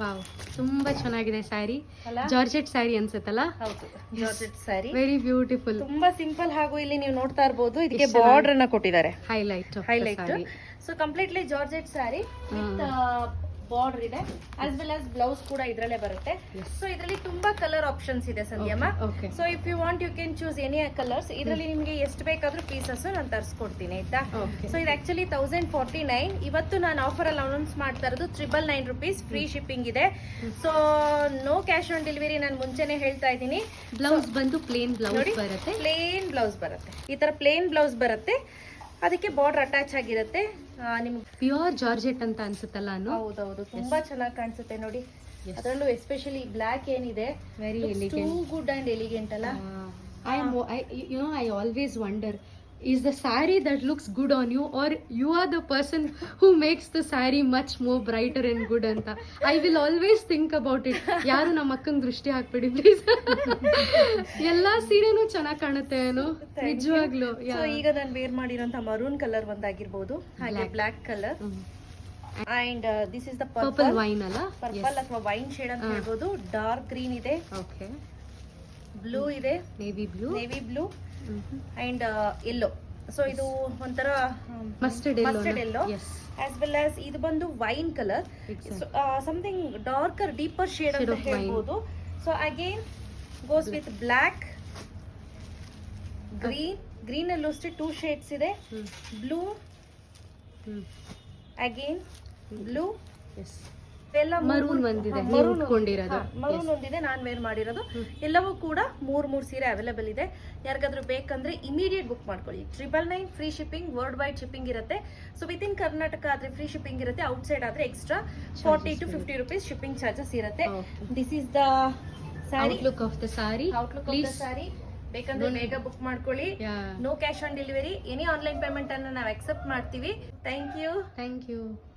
Wow ತುಂಬಾ ಚೆನ್ನಾಗಿದೆ sari? Georgette sari ಅನ್ಸುತ್ತಲ್ಲ? ಜಾರ್ಜೆಟ್ ಸ್ಯಾರಿ ವೆರಿ ಬ್ಯೂಟಿಫುಲ್ ತುಂಬಾ ಸಿಂಪಲ್ ಹಾಗೂ ಇಲ್ಲಿ ನೀವು ನೋಡ್ತಾ ಇರಬಹುದು ಇದಕ್ಕೆ ಬಾರ್ಡರ್ ಅನ್ನ ಕೊಟ್ಟಿದ್ದಾರೆ. Highlight highlight so completely georgette sari with border ಇದೆ ಆಸ್ ವೆಲ್ ಆಸ್ ಬ್ಲೌಸ್ ಕೂಡ ಇದರಲ್ಲೇ ಬರುತ್ತೆ. ಸೊ ಇದರಲ್ಲಿ ತುಂಬಾ ಕಲರ್ ಆಪ್ಷನ್ಸ್ ಇದೆ Sandhyamma so if you want you can choose any colours ಇದರಲ್ಲಿ ನಿಮಗೆ ಎಷ್ಟು ಬೇಕಾದ್ರೂ ಪೀಸಸ್ ನಾನು ತರಿಸ್ಕೊಡ್ತೀನಿ ಆಯ್ತಾ? ಸೊ ಇದು ಆಕ್ಚುಲಿ ತೌಸಂಡ್ ಫಾರ್ಟಿ ನೈನ್ ಇವತ್ತು ನಾನು ಆಫರ್ ಅಲ್ಲಿ ಅನೌನ್ಸ್ ಮಾಡ್ತಾ ಇರೋದು triple nine rupees free shipping ಇದೆ. So no cash on delivery ನಾನು ಮುಂಚೆನೆ ಹೇಳ್ತಾ ಇದ್ದೀನಿ. ಬ್ಲೌಸ್ ಬಂದು ಪ್ಲೇನ್ ಬ್ಲೌಸ್ ಬರುತ್ತೆ. ಪ್ಲೇನ್ ಬ್ಲೌಸ್ ಬರುತ್ತೆ. ಈ ತರ ಪ್ಲೇನ್ ಬ್ಲೌಸ್ ಬರುತ್ತೆ. ಅದಕ್ಕೆ ಬಾರ್ಡರ್ ಅಟ್ಯಾಚ್ ಆಗಿರುತ್ತೆ. ನಿಮ್ಗೆ ಪ್ಯೂರ್ ಜಾರ್ಜೆಟ್ ಅಂತ ಅನ್ಸುತ್ತಲ್ಲ ಅನು? ಹೌದೌದು ತುಂಬಾ ಚೆನ್ನಾಗಿ ಕಾಣಿಸುತ್ತೆ ನೋಡಿ. ಅದರಲ್ಲೂ ಎಸ್ಪೆಷಲಿ ಬ್ಲ್ಯಾಕ್ ಏನಿದೆ very elegant good and elegant ಅಲ್ಲ? I you know I always wonder is the sari that looks good on you or you are the person who makes the sari much more brighter and good ಅಂತ. I will always think about it ಯಾರು ನಮ್ಮ ಅಕ್ಕಂಗ್ ದೃಷ್ಟಿ ಹಾಕ್ಬೇಡಿ please ಎಲ್ಲಾ ಸೀರೆನೂ ಚೆನ್ನಾಗಿ ಕಾಣುತ್ತೆ ಏನು. ನಿಜವಾಗ್ಲು ಈಗ ನಾನು ವೇರ್ ಮಾಡಿರೋಂತ ಮರೂನ್ ಕಲರ್ ಒಂದಾಗಿರ್ಬೋದು ಹಾಗೆ Black. Black colour and this is the purple purple wine ಅಲ್ಲ? ಪರ್ಪಲ್ ಅಥವಾ ವೈನ್ ಶೇಡ್ ಅಂತ ಹೇಳ್ಬೋದು. ಡಾರ್ಕ್ ಗ್ರೀನ್ ಇದೆ. ಓಕೆ ಬ್ಲೂ ಇದೆ. Navy blue navy blue and yellow so ಇದು ಒಂಥರ mustard mustard yellow as well as ಇದು ಬಂದು wine colour something darker deeper shade ಅಂತ. ಹೇಳ್ಬೋದು. So again goes with black green green ಅಲ್ಲೂ ಅಷ್ಟೇ ಟೂ ಶೇಡ್ಸ್ ಇದೆ. ಬ್ಲೂ ಅಗೇನ್ ಬ್ಲೂ ಎಸ್ ಎಲ್ಲ ಮರೂನ್ ಒಂದಿದೆ, ಉಟ್ಕೊಂಡಿರೋದು. ಮರೂನ್. ಒಂದಿದೆ ನಾನ್ ವೇರ್ ಮಾಡಿರೋದು. ಎಲ್ಲವೂ ಕೂಡ ಮೂರ್ ಮೂರ್ ಸೀರೆ ಅವೈಲೇಬಲ್ ಇದೆ. ಯಾರಿಗಾದ್ರೂ ಬೇಕಂದ್ರೆ ಇಮಿಡಿಯೇಟ್ ಬುಕ್ ಮಾಡ್ಕೊಳ್ಳಿ. Triple nine free shipping world wide shipping ಇರುತ್ತೆ. ಸೊ ವಿತ್ ಇನ್ ಕರ್ನಾಟಕ ಆದ್ರೆ ಫ್ರೀ ಶಿಪ್ಪಿಂಗ್ ಇರುತ್ತೆ ಔಟ್ಸೈಡ್ ಆದ್ರೆ extra forty to fifty rupees shipping charges ಇರುತ್ತೆ. This is the sari outlook of the sari outlook of the sari ಬೇಕಂದ್ರೆ ಬೇಗ book ಮಾಡ್ಕೊಳ್ಳಿ. No cash on delivery any online payment ಅನ್ನ ನಾವು accept ಮಾಡ್ತೀವಿ. Thank you thank you